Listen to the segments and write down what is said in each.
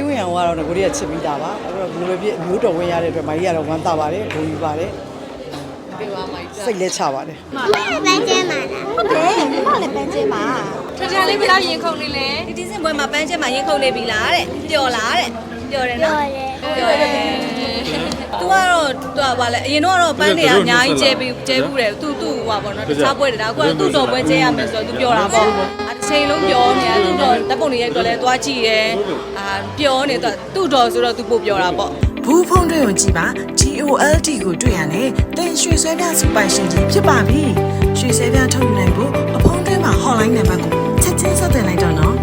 အေးဝင်အောင်ကတော့ကိုရီးယားချစ်ပြီးသားပါအဲ့တော့ဘယ်လိုဖြစ်အမျိုးတော်ဝင်ရတဲ့အတွက်မကြီးကတော့ဝမ်းသာပါတယ်ဂုဏ်ယူပါတယ်ပြေပါမိုက်စိတ်လဲချပါတယ်မလားပန်းကျဲမှာလားဟုတ်တယ်ဘာလဲပန်းကျဲမှာထထလေးဘယ်လောက်ရင်ခုန်နေလဲဒီဒီစင်ဘွဲမှာပန်းကျဲမှာရင်ခုန်နေပြီလားတဲ့ပျော်လားတဲ့ပျော်တယ်နော်ပျော်တယ်ပျော်တယ်သူကတော့သူကဘာလဲအရင်တော့ပန်းတွေကအများကြီးကျဲပြီးကျဲဘူးတယ်သူသူ့ဟိုပါပေါ့နော်တခြားပွဲတွေဒါကသူ့တော်ပွဲကျဲရမယ်ဆိုတော့သူပြောတာပေါ့ ချိန်လုံးပျော်နေတာသူ့တော်ဓာတ်ပုံတွေရိုက်တော့လဲသွားကြည့်ရဲအာပျော်နေတော့သူ့တော်ဆိုတော့ तू ပို့ပျော်တာပေါ့ဘူးဖုံးတွေကိုကြည့်ပါ GOLD ကိုတွေ့ရတယ်တင်ရွှေဆွဲပြစူပိုင်ရှင်ကြီးဖြစ်ပါပြီရွှေဆွဲပြထုတ်ယူနိုင်ဖို့အဖုံးထဲမှာ hotline နံပါတ်ကိုချက်ချင်းဆက်သွင်းလိုက်တော့နော်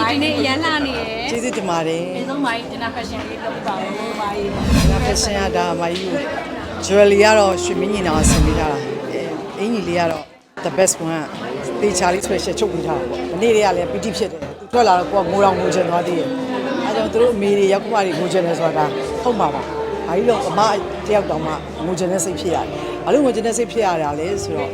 မိုင်းဒီနေ့အရန်လှနေရယ်ကျေးဇူးတင်ပါတယ်အဆုံးမိုင်းဒီနာ fashion လေးလုပ်ပါဦးမိုင်း ငါဖက်ရှင်ကဒါမကြီးကို jewelry ကတော့ရွှေမင်းညီနာဆင်ပေးထားတာအဲအင်ကြီးလေးကတော့ the best one တေချာလေး special ချုပ်ပေးထားတာပေါ့ဒီနေ့တွေကလည်းပီတိဖြစ်တယ်သူထွက်လာတော့ကိုကငိုတော်ငိုချင်သွားသေးတယ်အဲကြောင့်သူတို့အမေတွေရောက်ကွာတွေငိုချင်တယ်ဆိုတာဟုတ်မှာပါဘာကြီးလို့အမတယောက်တောင်မှငိုချင်တဲ့စိတ်ဖြစ်ရတယ်ဘာလို့ငိုချင်တဲ့စိတ်ဖြစ်ရတာလဲဆိုတော့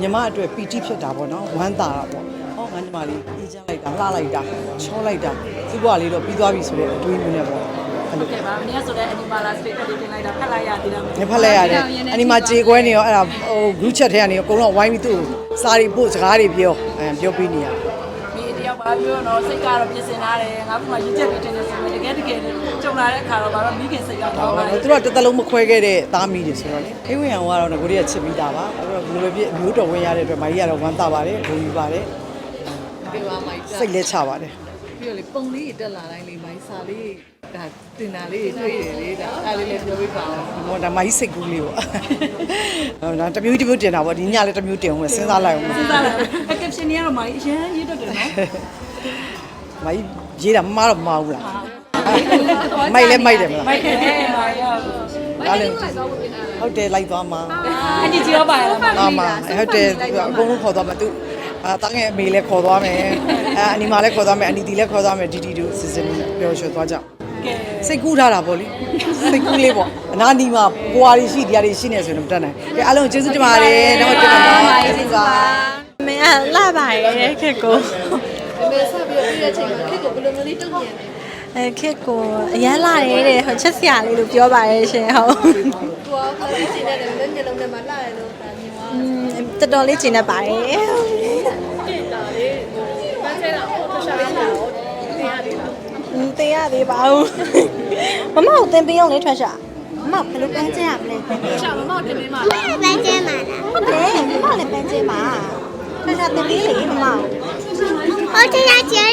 ညီမအတွက်ပီတိဖြစ်တာပေါ့နော်ဝမ်းသာတာပေါ့ဟောငါညီမလေးအေးချမ်းလိုက်တာလှလိုက်တာချောလိုက်တာသူ့ဘဝလေးတော့ပြီးသွားပြီဆိုတဲ့အတွေးမျိုးနဲ့ပေါ့ အဲ့လိုကဲပါမင်းကဆိုတဲ့အနီမာလာစတိတ်ကလေးတင်လိုက်တာဖတ်လိုက်ရသေးတယ်ညဖက်လိုက်ရတယ်အနီမှာကြေခွဲနေရောအဲ့ဒါဟို group chat ထဲကနေအကုန်လုံးဝိုင်းပြီးသူ့ကိုစာတွေပို့စကားတွေပြောအဲပြောပြနေရမိတယောက်ပါပြောတော့စိတ်ကတော့ပြင်ဆင်လာတယ်ငါကမှရည်ချက်ပြီးတင်နေဆိုရင်တကယ်တကယ်ကြုံလာတဲ့အခါတော့ဘာလို့မိခင်စိတ်ရောက်တော့ပါလဲ သူတို့ကတစ်သက်လုံးမခွဲခဲ့တဲ့သားမီးတွေဆိုတော့လေအိဝင်အောင်ကတော့ငကိုရီးကချစ်ပြီးသားပါအဲ့တော့ဘယ်လိုပဲဖြစ်အမျိုးတော်ဝင်ရတဲ့အတွက်မကြီးကတော့ဝမ်းသာပါတယ်ဂုဏ်ယူပါတယ်ဒီပါမိုက်တာစိတ်လည်းချပါတယ် ပြီးတော့လေပုံလေးတက်လာတိုင်းလေးမိုင်းစာလေးဒါတင်တာလေးတွေ့တယ်လေဒါအဲ့လေးလည်းပြောပြပါအောင်ဟောဒါမကြီးစိတ်ကူးလေးပေါ့ဟောဒါတမျိုးတမျိုးတင်တာပေါ့ဒီညလည်းတမျိုးတင်အောင်မယ်စဉ်းစားလိုက်အောင်မယ်စဉ်းစားလာအကပ်ရှင်ကြီးကတော့မိုင်းအရင်ရေးတတ်တယ်နော်မကြီးရေးတာမမတော့မမဘူးလားမိုက်လဲမိုက်တယ်မလားမိုက်တယ်မိုင်းရောဒါလည်းဟုတ်တယ်လိုက်သွားမှာအညီကြီးတော့ပါရလားသွားမှာဟုတ်တယ်သူကအကုန်လုံးခေါ်သွားမှာသူ အာတန်းငယ်အမေလည်းခေါ်သွားမယ်အဲအနီမာလည်းခေါ်သွားမယ်အနီတီလည်းခေါ်သွားမယ်ဒီတီတို့စစ်စစ်ပျော်ရွှင်သွားကြကဲစိတ်ကူးထားတာပေါ့လေစိတ်ကူးလေးပေါ့အနာနီမှာပွားရီရှိတရားတွေရှိနေဆိုရင်မတတ်နိုင်ကဲအားလုံးကျေးဇူးတင်ပါတယ်တော့တင်ပါပါကျေးဇူးပါမင်းကလှပါရဲ့ခက်ကိုမေဆက်ပြီးတော့ပြည့်တဲ့ချိန်မှာခက်ကိုဘယ်လိုမျိုးလေးတုံ့ပြန်လဲ အဲခက်ကိုအရန်လာတယ်တဲ့ဟိုချက်စရာလေးလို့ပြောပါတယ်ရှင်ဟုတ်သူကဘာလို့ချိန်နေတယ်လဲမျက်လုံးထဲမှာလာတယ်လို့ဒါမြင်သွားတယ်တော်တော်လေးချိန်နေပါတယ်တင်တာလေးဟိုပန်းဆဲတာဟိုပရှာတာဟိုတင်ရသေးပါဘူးတင်ရသေးပါဘူးမမကိုတင်ပေးအောင်လေထွက်ရှာမမဘယ်လိုပန်းကျဲရမလဲရှာမမတင်ပေးမှာလားပန်းကျဲမှာလားဟုတ်တယ်မမလည်းပန်းကျဲမှာထွက်ရှာတင်ပေးလေမမဟုတ်တယ်ကျဲ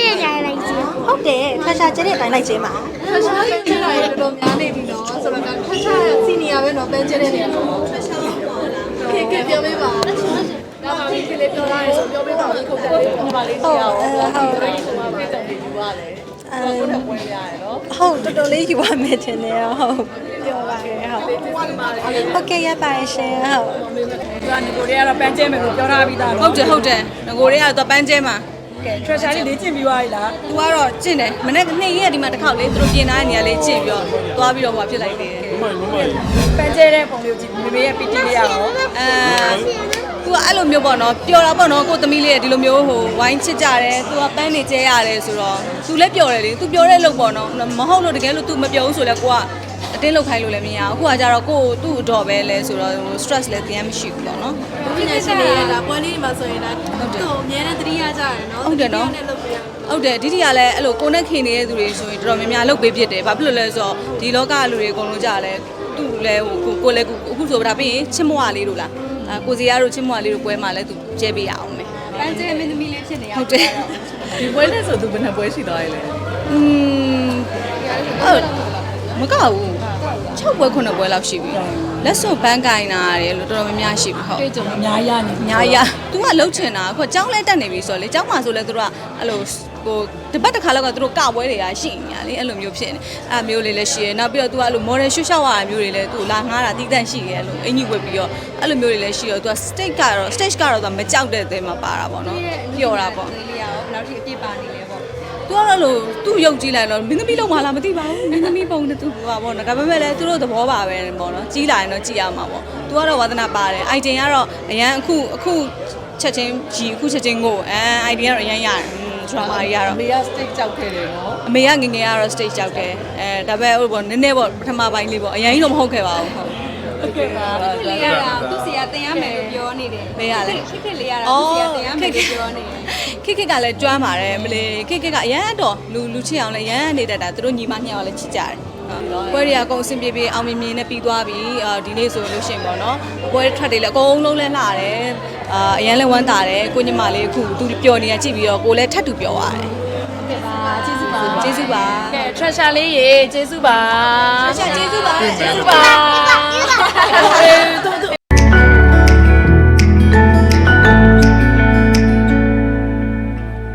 ဟုတ်တယ်ထွက်ရှာကျတဲ့အတိုင်းလိုက်ကျင်းပါတခြားပန်းချဲတာရေတော်တော်များနေပြီနော်ဆိုတော့ကတခြားစီနီယာပဲနော်ပန်းချဲတဲ့နေရာခေကပြောပေးပါဒါမှမဟုတ်ခေလေးပြောလာရဆိုပြောပေးပါဦးခုတ်တယ်လေးခုပါလေးကြည့်အောင်ဟုတ်ဟုတ်ဆိုမှဖိတ်တယ်ယူရတယ်အဲကိုယ်ကပွဲရတယ်နော်ဟုတ်တော်တော်လေးယူရမယ်ထင်တယ်ဟုတ်ပြောပါရဲ့ဟုတ်ဟုတ်ကဲ့ရပါရဲ့ရှင်ဟုတ်သူကငကိုတွေကတော့ပန်းကျဲမယ်လို့ပြောထားပြီးသားဟုတ်တယ်ဟုတ်တယ်ငကိုတွေကတော့ပန်းကျဲမှာ ကဲ treasure လေးလေ့ကျင့်ပြီးသွားပြီလားသူကတော့ကျင့်တယ်မနေ့နေ့ရက်ဒီမှာတစ်ခေါက်လေးသူတို့ပြင်ထားတဲ့နေရာလေးကျင့်ပြီးတော့သွားပြီးတော့ဟိုဖြစ်လိုက်သေးတယ်ပန်းကျဲတဲ့ပုံလေးကိုကြည့်မေမေရဲ့ PT လေးရအောင်အဲသူကအဲ့လိုမျိုးပေါ့နော်ပျော်တာပေါ့နော်ကိုသမီးလေးကဒီလိုမျိုးဟိုဝိုင်းချစ်ကြတယ်သူကပန်းနေကျဲရတယ်ဆိုတော့သူလည်းပျော်တယ်လေသူပျော်တဲ့လို့ပေါ့နော်မဟုတ်လို့တကယ်လို့ तू မပျော်ဘူးဆိုလဲကိုက အတင်းလောက်ခိုင်းလို့လည်းမရဘူးအခုကကြတော့ကိုသူ့အတော်ပဲလဲဆိုတော့ stress လည်းတရားမရှိဘူးပေါ့နော်ပညာရှင်တွေရဲ့ဒါပွဲလေးမှာဆိုရင်ဒါသူ့ကိုအများနဲ့သတိရကြရတယ်နော်ဟုတ်တယ်နော်နဲ့လုပ်ပြရဟုတ်တယ်ဒီဒီကလည်းအဲ့လိုကိုနဲ့ခင်နေတဲ့သူတွေဆိုရင်တော်တော်များများလုပ်ပေးဖြစ်တယ်ဘာဖြစ်လို့လဲဆိုတော့ဒီလောကလူတွေအကုန်လုံးကြလဲသူ့လည်းဟိုကိုကိုလည်းအခုဆိုဒါပြီးရင်ချစ်မွားလေးတို့လားအာကိုစီရတို့ချစ်မွားလေးတို့ပွဲမှာလဲသူကျဲပေးရအောင်မယ်ပန်းကျဲမင်းသမီးလေးဖြစ်နေရဟုတ်တယ်ဒီပွဲနဲ့ဆိုသူဘယ်နှပွဲရှိသွားရလဲอืมဟုတ်မကောက်ဘူး 6ပွဲ9ပွဲလောက်ရှိပြီလက်စွပ်ဘန်းကင်နာရတယ်လို့တော်တော်များများရှိပြီဟုတ် တွေ့ကြုံအများရနေ အများကြီး။ तू ကလှုပ်ချင်တာအခုကျောင်းလဲတက်နေပြီဆိုတော့လေကျောင်းမှာဆိုလဲသူတို့ကအဲ့လိုဟိုတပတ်တစ်ခါလောက်ကသူတို့ကပွဲတွေကရှိနေတာလေအဲ့လိုမျိုးဖြစ်နေ။အဲ့မျိုးလေးလည်းရှိရ။နောက်ပြီးတော့ तू ကအဲ့လို model ရှုပ်ရှောက်ရတာမျိုးတွေလည်း तू လာငားတာတီးတန့်ရှိရဲလို့အင်ကြီးဝက်ပြီးတော့အဲ့လိုမျိုးတွေလည်းရှိတော့ तू က stage ကတော့ stage ကတော့ तू မကြောက်တဲ့အသေးမှာပါတာပေါ့နော်။ပျော်တာပေါ့ လေးရအောင်ဘယ်လောက်ထိအပြည့်ပါနေလဲပေါ့ ။ ါ့ သူကတော့လို့သူ့ရုပ်ကြည့်လိုက်တော့မင်းသမီးလုံးမလားမသိပါဘူးမင်းသမီးပုံနဲ့သူပါပေါ့နော်ဒါပေမဲ့လည်းသူတို့သဘောပါပဲပေါ့နော်ကြီးလာရင်တော့ကြည့်ရမှာပေါ့သူကတော့ဝါသနာပါတယ်အိုင်တင်ကတော့အရန်အခုအခုချက်ချင်းကြီးအခုချက်ချင်းကိုအဲအိုင်တင်ကတော့အရန်ရတယ်ဒရမာကြီးကတော့မေက stage ကြောက်ခဲ့တယ်နော်အမေကငယ်ငယ်ကတော့ stage ကြောက်တယ်အဲဒါပေမဲ့ဟိုပေါ့နည်းနည်းပေါ့ပထမပိုင်းလေးပေါ့အရင်ကြီးတော့မဟုတ်ခဲ့ပါဘူးဟုတ် ဟုတ်ကဲ့ပါလေးရတာသူစီကတင်ရမယ်လို့ပြောနေတယ်မေးရလဲခက်ခက်လေးရတာသူစီကတင်ရမယ်လို့ပြောနေတယ်ခိခိကလည်းကျွမ်းပါတယ်မလေးခိခိကအရန်တော့လူလူချစ်အောင်လည်းရန်နေတတ်တာသူတို့ညီမညောင်လည်းချစ်ကြတယ်ပွဲတွေအကုန်အဆင်ပြေပြေအောင်မြင်မြင်နဲ့ပြီးသွားပြီအာဒီနေ့ဆိုလို့ရှိရင်ပေါ့နော်ပွဲထွက်တွေလည်းအကုန်လုံးလဲလာတယ်အာအရန်လည်းဝမ်းသာတယ်ကိုညီမလေးအခုသူပျော်နေရကြည့်ပြီးတော့ကိုလည်းထပ်တူပျော်ရတယ်ဟုတ်ပါ ကျေးဇူးပါကျေးဇူးပါကဲ treasure လေးရေကျေးဇူးပါကျေးဇူးပါကျေးဇူးပါအေးသူသူ